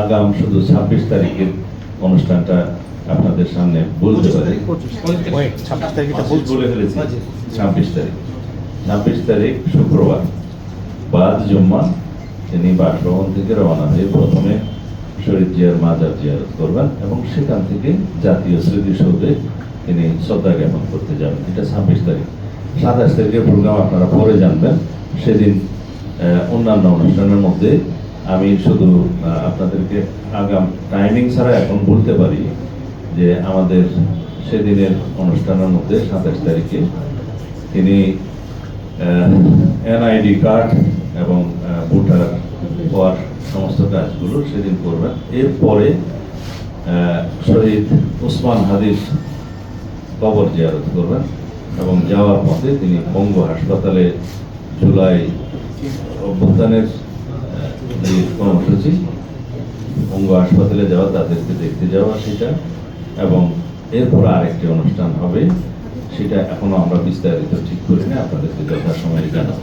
আগাম শুধু ছাব্বিশ তারিখের অনুষ্ঠানটা আপনাদের সামনে বলতে পারি। ছাব্বিশ তারিখে বলে ফেলেছি। ছাব্বিশ তারিখ। ছাব্বিশ তারিখ শুক্রবার। বাদ জুম্মা তিনি বাসভবন থেকে রওনা হয়ে প্রথমে শহীদ জিয়ার মাজার জিয়ারত করবেন এবং সেখান থেকে জাতীয় স্মৃতিসৌধে তিনি শ্রদ্ধা জ্ঞাপন করতে যাবেন। এটা ছাব্বিশ তারিখ। সাতাশ তারিখের প্রোগ্রাম আপনারা পরে জানবেন। সেদিন অন্যান্য অনুষ্ঠানের মধ্যে আমি শুধু আপনাদেরকে আগাম টাইমিং ছাড়া এখন বলতে পারি যে আমাদের সেদিনের অনুষ্ঠানের মধ্যে সাতাশ তারিখে তিনি এনআইডি কার্ড এবং ভোটার হওয়ার সমস্ত কাজগুলো সেদিন করবেন। এরপরে শহীদ উসমান হাদিস কবর জিয়ারত করবেন এবং যাওয়ার পথে তিনি বঙ্গ হাসপাতালে জুলাই অভ্যুত্থানের যে কর্মসূচি অঙ্গ হাসপাতালে যাওয়া, তাদেরকে দেখতে যাওয়া সেটা এবং এরপর আরেকটি অনুষ্ঠান হবে, সেটা এখনও আমরা বিস্তারিত ঠিক করিনি, আপনাদেরকে যথাসময়ে জানাব।